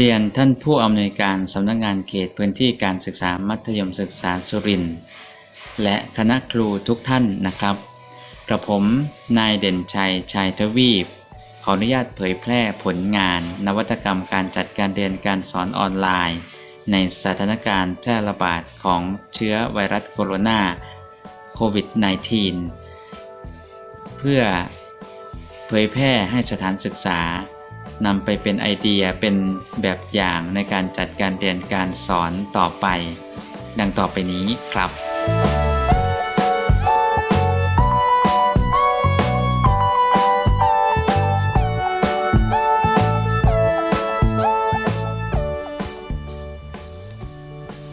เรียนท่านผู้อำนวยการสำนักงานเขตพื้นที่การศึกษามัธยมศึกษาสุรินทร์และคณะครูทุกท่านนะครับ กระผมนายเด่นชัยชัยทวีป ขออนุญาตเผยแพร่ผลงาน นวัตกรรมการจัดการเรียนการสอนออนไลน์ ในสถานการณ์แพร่ระบาดของเชื้อไวรัสโคโรนาโควิด -19 เพื่อเผยแพร่ให้สถานศึกษา นำไปเป็นไอเดียเป็นแบบอย่างในการจัดการเรียนการสอนต่อไป ดังต่อไปนี้ครับ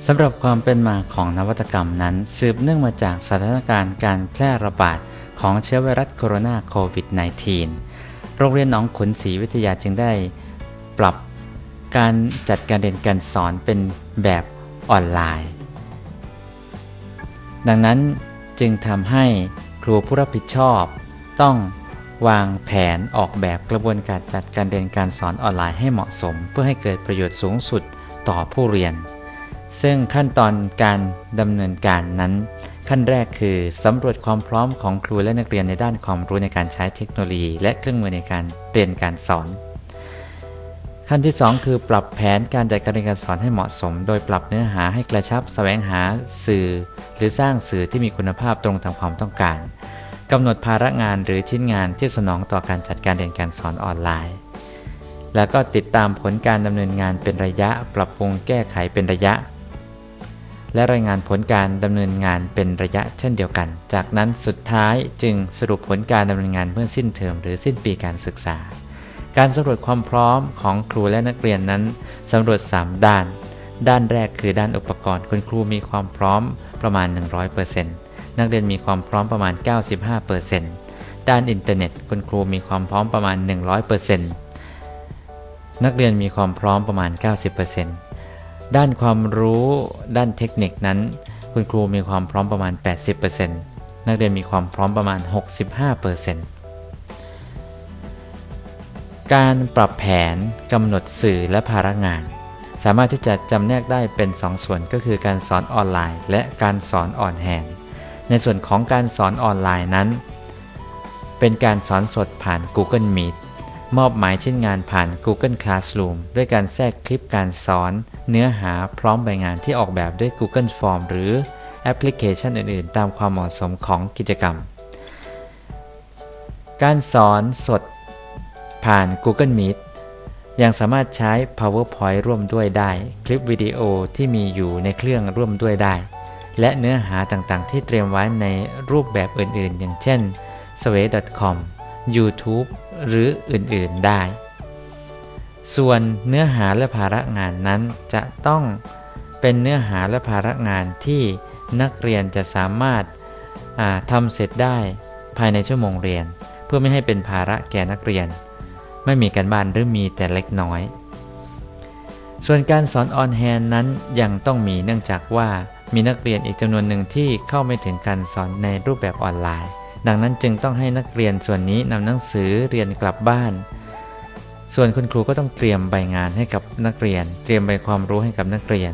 สำหรับความเป็นมาของนวัตกรรมนั้น สืบเนื่องมาจากสถานการณ์การแพร่ระบาดของเชื้อไวรัสโคโรนาโควิด -19 โรงเรียนหนองขุนศรีวิทยาจึงได้ ปรับการจัดการเรียนการสอนเป็นแบบออนไลน์ ดังนั้นจึงทำให้ครูผู้รับผิดชอบ ต้องวางแผนออกแบบกระบวนการจัดการเรียนการสอนออนไลน์ให้เหมาะสม เพื่อให้เกิดประโยชน์สูงสุดต่อผู้เรียน ซึ่งขั้นตอนการดำเนินการนั้น ขั้นแรกคือสำรวจความพร้อมของครูและนักเรียนในด้านความรู้ในการใช้เทคโนโลยี และเครื่องมือในการเรียนการสอน ขั้นที่ 2 คือปรับแผนการจัดการเรียนการสอนให้เหมาะสม โดยปรับเนื้อหาให้กระชับแสวงหาสื่อ หรือสร้างสื่อที่มีคุณภาพตรงตามความต้องการกำหนดภาระงานหรือชิ้นงานที่สนองต่อการจัดการเรียนการสอนออนไลน์ แล้วก็ติดตามผลการดำเนินงานเป็นระยะ ปรับปรุงแก้ไขเป็นระยะ และรายงานผลการดำเนินงานเป็นระยะเช่นเดียวกัน จากนั้นสุดท้ายจึงสรุปผลการดำเนินงานเมื่อสิ้นเทอมหรือสิ้นปีการศึกษา การสำรวจความพร้อมของครูและนักเรียนนั้นสำรวจ 3 ด้าน ด้านแรกคือด้านอุปกรณ์ คุณครูมีความพร้อมประมาณ 100%นักเรียนมีความพร้อมประมาณ 95%ด้านอินเทอร์เน็ต คุณครูมีความพร้อมประมาณ 100%นักเรียนมีความพร้อมประมาณ 90% ด้านความรู้ด้านเทคนิคนั้น คุณครูมีความพร้อมประมาณ 80%นักเรียนมีความพร้อมประมาณ 65%การปรับแผนกำหนดสื่อและภาระงาน สามารถที่จะจำแนกได้เป็น 2ส่วนก็คือการสอนออนไลน์ และการสอนออนแฮนในส่วนของการสอนออนไลน์นั้น เป็นการสอนสดผ่าน Google Meet มอบหมายเชิ้นงานผ่าน Google Classroom ด้วยการแทรกคลิปการสอน เนื้อหาพร้อมใบงานที่ออกแบบด้วย Google Form หรือแอปพลิเคชันอื่น ๆ ตามความเหมาะสมของกิจกรรม การสอนสดผ่าน Google Meet ยังสามารถใช้ PowerPoint ร่วมด้วยได้ คลิปวิดีโอที่มีอยู่ในเครื่องร่วมด้วยได้ และเนื้อหาต่างๆ ที่เตรียมไว้ในรูปแบบอื่น ๆ อย่างเช่น s w a y c o m YouTube หรืออื่นๆได้ ส่วนเนื้อหาและภาระงานนั้นจะต้องเป็นเนื้อหาและภาระงานที่นักเรียนจะสามารถทำเสร็จได้ภายในชั่วโมงเรียน เพื่อไม่ให้เป็นภาระแก่นักเรียน ไม่มีการบ้านหรือมีแต่เล็กน้อย ส่วนการสอนออนแฮนนั้นยังต้องมีเนื่องจากว่ามีนักเรียนอีกจำนวนหนึ่งที่เข้าไม่ถึงการสอนในรูปแบบออนไลน์ ดังนั้นจึงต้องให้นักเรียนส่วนนี้นำหนังสือเรียนกลับบ้าน ส่วนคุณครูก็ต้องเตรียมใบงานให้กับนักเรียน เตรียมใบความรู้ให้กับนักเรียน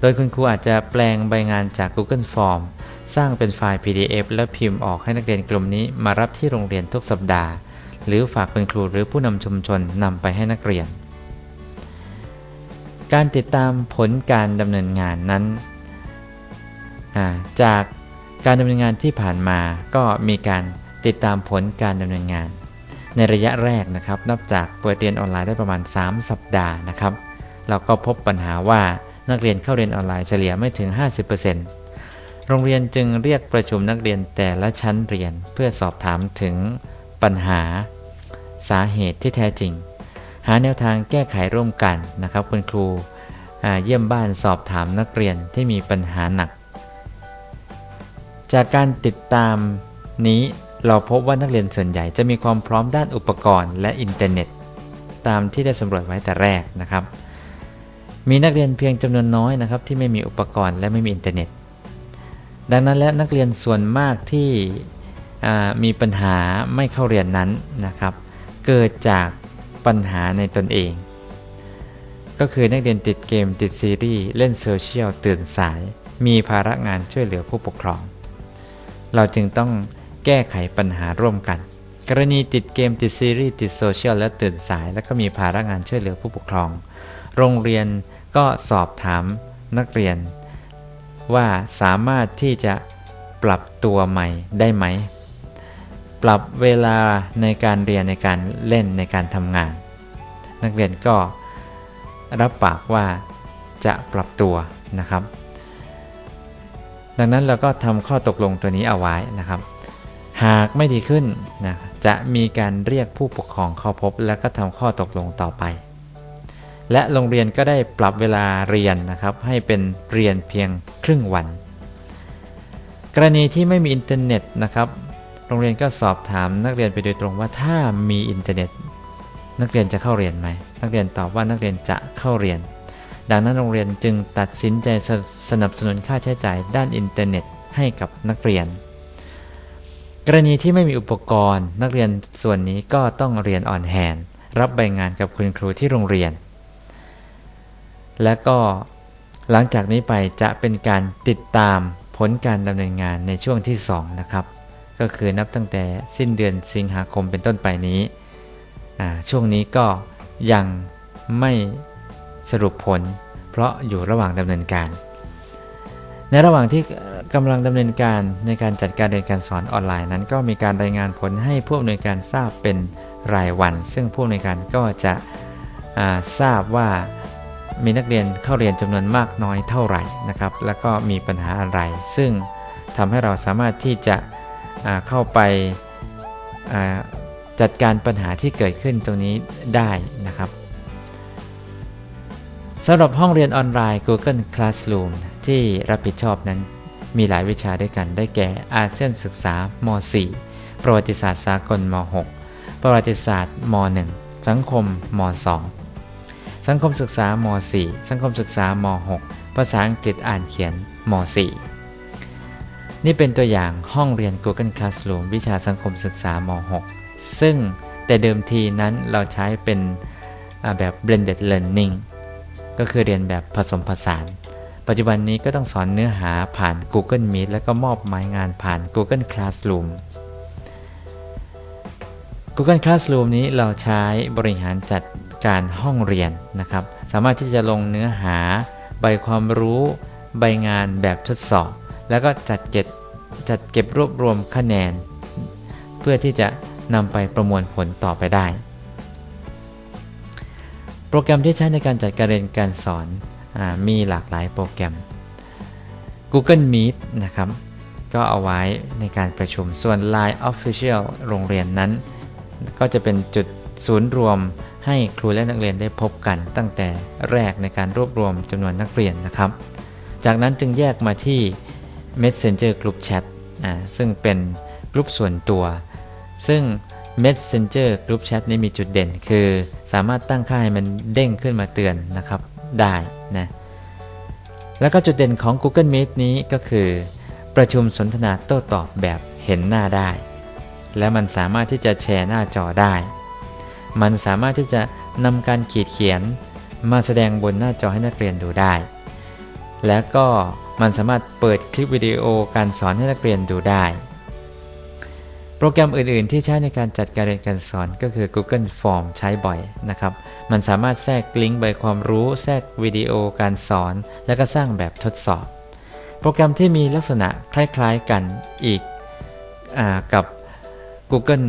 โดยคุณครูอาจจะแปลงใบงานจาก Google Form สร้างเป็นไฟล์ PDF แล้วพิมพ์ออกให้นักเรียนกลุ่มนี้มารับที่โรงเรียนทุกสัปดาห์ หรือฝากคุณครูหรือผู้นำชุมชนนำไปให้นักเรียน การติดตามผลการดำเนินงานนั้น จาก การดำเนินงานที่ผ่านมาก็มีการติดตามผลการดำเนินงาน ในระยะแรกนะครับ นับจากเปิดเรียนออนไลน์ได้ประมาณ 3 สัปดาห์นะครับ เราก็พบปัญหาว่านักเรียนเข้าเรียนออนไลน์เฉลี่ยไม่ถึง 50%โรงเรียนจึงเรียกประชุมนักเรียนแต่ละชั้นเรียน เพื่อสอบถามถึงปัญหา สาเหตุที่แท้จริง หาแนวทางแก้ไขร่วมกันนะครับ คุณครูเยี่ยมบ้านสอบถามนักเรียนที่มีปัญหาหนัก จากการติดตามนี้เราพบว่านักเรียนส่วนใหญ่จะมีความพร้อมด้านอุปกรณ์และอินเทอร์เน็ต ตามที่ได้สำรวจไว้แต่แรกนะครับ มีนักเรียนเพียงจำนวนน้อยนะครับที่ไม่มีอุปกรณ์และไม่มีอินเทอร์เน็ต ดังนั้นและนักเรียนส่วนมากที่มีปัญหาไม่เข้าเรียนนั้นนะครับ เกิดจากปัญหาในตนเอง ก็คือนักเรียนติดเกมติดซีรีส์เล่นโซเชียลตื่นสาย มีภาระงานช่วยเหลือผู้ปกครอง เราจึงต้องแก้ไขปัญหาร่วมกัน กรณีติดเกมติดซีรีส์ติดโซเชียลและตื่นสาย แล้วก็มีภาระงานช่วยเหลือผู้ปกครอง โรงเรียนก็สอบถามนักเรียน ว่าสามารถที่จะปรับตัวใหม่ได้ไหม ปรับเวลาในการเรียนในการเล่นในการทำงาน นักเรียนก็รับปากว่าจะปรับตัวนะครับ ดังนั้นเราก็ทำข้อตกลงตัวนี้เอาไว้นะครับ หากไม่ดีขึ้นนะจะมีการเรียกผู้ปกครองเข้าพบ แล้วก็ทำข้อตกลงต่อไป และโรงเรียนก็ได้ปรับเวลาเรียนนะครับ ให้เป็นเรียนเพียงครึ่งวัน กรณีที่ไม่มีอินเทอร์เน็ตนะครับ โรงเรียนก็สอบถามนักเรียนไปโดยตรงว่าถ้ามีอินเทอร์เน็ต นักเรียนจะเข้าเรียนไหมนักเรียนตอบว่านักเรียนจะเข้าเรียน ดังนั้นโรงเรียนจึงตัดสินใจสสนับสนุนค่าใช้จ่ายด้านอินเทอร์เน็ตให้กับนักเรียน กรณีที่ไม่มีอุปกรณ์ นักเรียนส่วนนี้ก็ต้องเรียนออนแฮนรับใบงานกับคุณครูที่โรงเรียน และก็หลังจากนี้ไปจะเป็นการติดตามผลการดำเนินงานในช่วงที่ 2 นะครับ ก็คือนับตั้งแต่สิ้นเดือนสิงหาคมเป็นต้นไปนี้ ช่วงนี้ก็ยังไม่ สรุปผล เพราะอยู่ระหว่างดำเนินการ ในระหว่างที่กำลังดำเนินการในการจัดการเรียนการสอนออนไลน์นั้น ก็มีการรายงานผลให้ผู้อำนวยการทราบเป็นรายวัน ซึ่งผู้อำนวยการก็จะทราบว่ามีนักเรียนเข้าเรียนจำนวนมากน้อยเท่าไหร่นะครับ แล้วก็มีปัญหาอะไร ซึ่งทำให้เราสามารถที่จะเข้าไปจัดการปัญหาที่เกิดขึ้นตรงนี้ได้นะครับ สำหรับห้องเรียนออนไลน์ Google Classroom ที่รับผิดชอบนั้นมีหลายวิชาด้วยกันได้แก่อาเซียนศึกษาม .4 ประวัติศาสตร์สากลม .6 ประวัติศาสตร์ม .1 สังคมม .2 สังคมศึกษาม .4 สังคมศึกษาม .6 ภาษาอังกฤษอ่านเขียนม .4 นี่เป็นตัวอย่างห้องเรียน Google Classroom วิชาสังคมศึกษาม .6 ซึ่งแต่เดิมทีนั้นเราใช้เป็นแบบ blended learning ก็คือเรียนแบบผสมผสาน ปัจจุบันนี้ก็ต้องสอนเนื้อหาผ่าน Google Meet และก็มอบหมายงานผ่าน Google Classroom Google Classroom นี้เราใช้บริหารจัดการห้องเรียนนะครับ สามารถที่จะลงเนื้อหา ใบความรู้ ใบงานแบบทดสอบ แล้วก็จัดเก็บจัดเก็บรวบรวมคะแนน เพื่อที่จะนำไปประมวลผลต่อไปได้ โปรแกรมที่ใช้ในการจัดการเรียนการสอนอมีหลากหลายโปรแกรม Google Meet นะครับ ก็เอาไว้ในการประชุมส่วน Line Official โรงเรียนนั้น ก็จะเป็นจุดศูนย์รวมให้ครูและนักเรียนได้พบกัน ตั้งแต่แรกในการรวบรวมจำนวนนักเรียนนะครับ จากนั้นจึงแยกมาที่ Messenger Group Chat ซึ่งเป็นกลุ่มส่วนตัว ซึ่ง Messenger Group Chat นี้มีจุดเด่น คือสามารถตั้งค่าให้มันเด้งขึ้นมาเตือนนะครับได้นะแล้วก็จุดเด่นของ Google Meet นี้ก็คือ ประชุมสนทนาโต้ตอบแบบเห็นหน้าได้ และมันสามารถที่จะแชร์หน้าจอได้ มันสามารถที่จะนำการขีดเขียน มาแสดงบนหน้าจอให้นักเรียนดูได้ แล้วก็มันสามารถเปิดคลิปวิดีโอการสอนให้นักเรียนดูได้ โปรแกรมอื่นๆ ที่ใช้ในการจัดการเรียนการสอนก็คือ Google Form ใช้บ่อยนะครับ มันสามารถแทรกลิงก์ใบความรู้ แทรกวิดีโอการสอน และก็สร้างแบบทดสอบ โปรแกรมที่มีลักษณะคล้ายๆกันอีกอกับ Google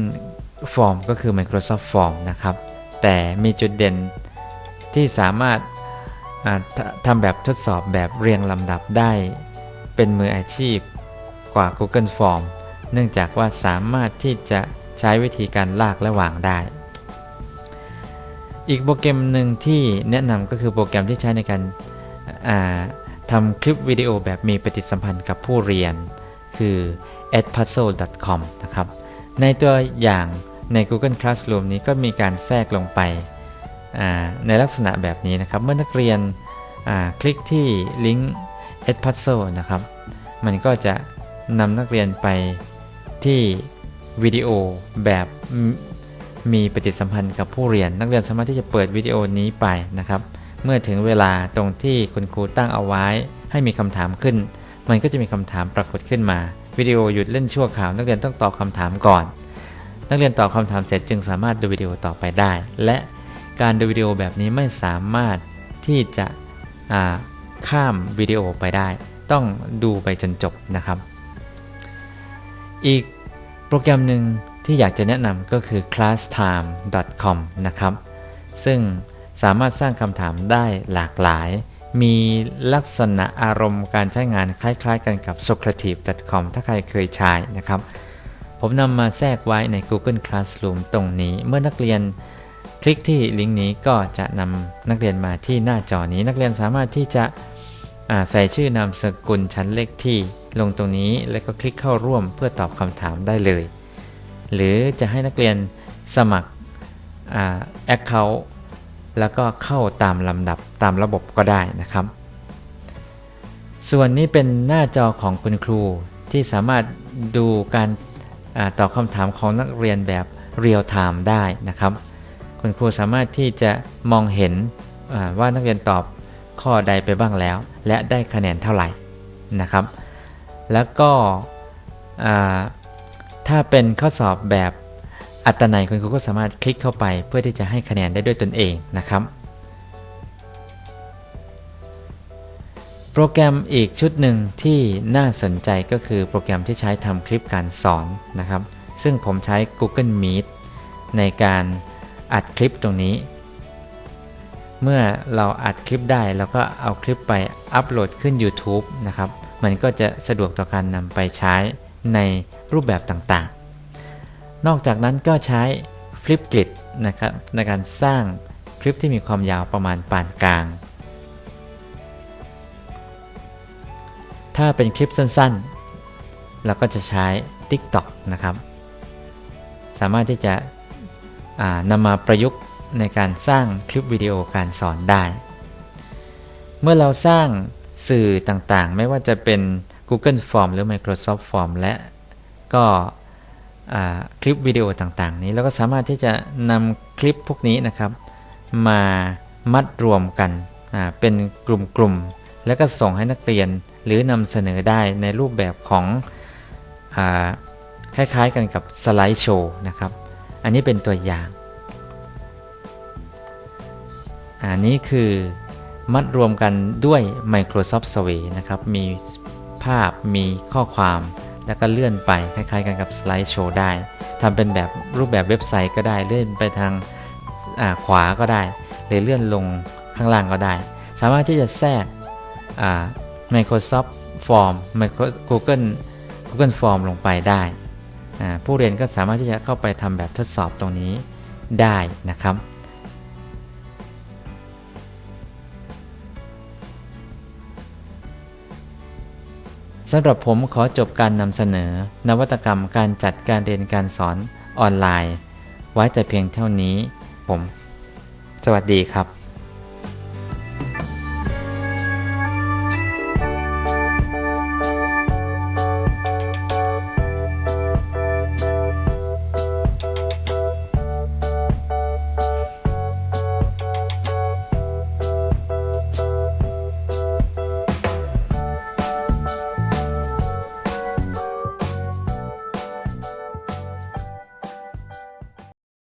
Form ก็คือ Microsoft Form นะครับ แต่มีจุดเด่นที่สามารถทำแบบทดสอบแบบเรียงลำดับได้ เป็นมืออาชีพกว่า Google Form เนื่องจากว่าสามารถที่จะใช้วิธีการลากและวางได้ อีกโปรแกรมหนึ่งที่แนะนำก็คือโปรแกรมที่ใช้ในการทำคลิปวิดีโอแบบมีปฏิสัมพันธ์กับผู้เรียน คือ edpuzzle.com นะครับ ในตัวอย่างใน Google Classroom นี้ก็มีการแทรกลงไปในลักษณะแบบนี้นะครับ เมื่อนักเรียนคลิกที่ลิงก์ edpuzzle นะครับ มันก็จะนำนักเรียนไป ที่วิดีโอแบบมีปฏิสัมพันธ์กับผู้เรียน นักเรียนสามารถที่จะเปิดวิดีโอนี้ไปนะครับ เมื่อถึงเวลาตรงที่คุณครูตั้งเอาไว้ ให้มีคำถามขึ้น มันก็จะมีคำถามปรากฏขึ้นมา วิดีโอหยุดเล่นชั่วคราว นักเรียนต้องตอบคำถามก่อน นักเรียนตอบคำถามเสร็จจึงสามารถดูวิดีโอต่อไปได้ และการดูวิดีโอแบบนี้ไม่สามารถที่จะข้ามวิดีโอไปได้ ต้องดูไปจนจบนะครับ อีกโปรแกรมหนึ่งที่อยากจะแนะนำก็คือ classtime.com นะครับ ซึ่งสามารถสร้างคำถามได้หลากหลาย มีลักษณะอารมณ์การใช้งานคล้ายๆกันกับ socrative.com ถ้าใครเคยใช้นะครับ ผมนำมาแทรกไว้ใน Google Classroom ตรงนี้ เมื่อนักเรียนคลิกที่ลิงก์นี้ก็จะนำนักเรียนมาที่หน้าจอนี้ นักเรียนสามารถที่จะใส่ชื่อนามสกุลชั้นเลขที่ ลงตรงนี้แล้วก็คลิกเข้าร่วมเพื่อตอบคำถามได้เลย หรือจะให้นักเรียนสมัครแอคเคาท์แล้วก็เข้าตามลำดับตามระบบก็ได้นะครับ ส่วนนี้เป็นหน้าจอของคุณครูที่สามารถดูการอาตอบคำถามของนักเรียนแบบเรียลไทม์ได้นะครับ คุณครูสามารถที่จะมองเห็นว่านักเรียนตอบข้อใดไปบ้างแล้ว และได้คะแนนเท่าไหร่นะครับ แล้วก็ถ้าเป็นข้อสอบแบบอัตนัยคุณครูก็สามารถคลิกเข้าไปเพื่อที่จะให้คะแนนได้ด้วยตนเองนะครับ โปรแกรมอีกชุดหนึ่งที่น่าสนใจก็คือโปรแกรมที่ใช้ทำคลิปการสอนนะครับ ซึ่งผมใช้ Google Meet ในการอัดคลิปตรงนี้ เมื่อเราอัดคลิปได้เราก็เอาคลิปไปอัปโหลดขึ้น YouTube นะครับ มันก็จะสะดวกต่อการนำไปใช้ในรูปแบบต่างๆ นอกจากนั้นก็ใช้ Flipgrid นะครับในการสร้างคลิปที่มีความยาวประมาณปานกลาง ถ้าเป็นคลิปสั้นๆ เราก็จะใช้ TikTok นะครับ สามารถที่จะนำมาประยุกต์ในการสร้างคลิปวิดีโอการสอนได้ เมื่อเราสร้าง สื่อต่างๆ ไม่ว่าจะเป็น Google Form หรือ Microsoft Form และก็คลิปวิดีโอต่างๆ นี้เราก็สามารถที่จะนำคลิปพวกนี้นะครับ มามัดรวมกันเป็นกลุ่มๆ แล้วก็ส่งให้นักเรียนหรือนำเสนอได้ในรูปแบบของอคล้ายๆกันกับสไลด์โชว์นะครับ อันนี้เป็นตัวอย่าง อันนี้คือ มัดรวมกันด้วย Microsoft Survey นะครับ มีภาพมีข้อความ แล้วก็เลื่อนไปคล้ายๆ กันกับสไลด์โชว์ได้ทำเป็นแบบรูปแบบเว็บไซต์ก็ได้ เลื่อนไปทางาขวาก็ได้ หรือเลื่อนลงข้างล่างก็ได้ สามารถที่จะแทรก Microsoft Form Micro Google Google Form ลงไปได้ ผู้เรียนก็สามารถที่จะเข้าไปทำแบบทดสอบตรงนี้ได้นะครับ สำหรับผมขอจบการนำเสนอ นวัตกรรมการจัดการเรียนการสอนออนไลน์ ไว้แต่เพียงเท่านี้ ผม สวัสดีครับ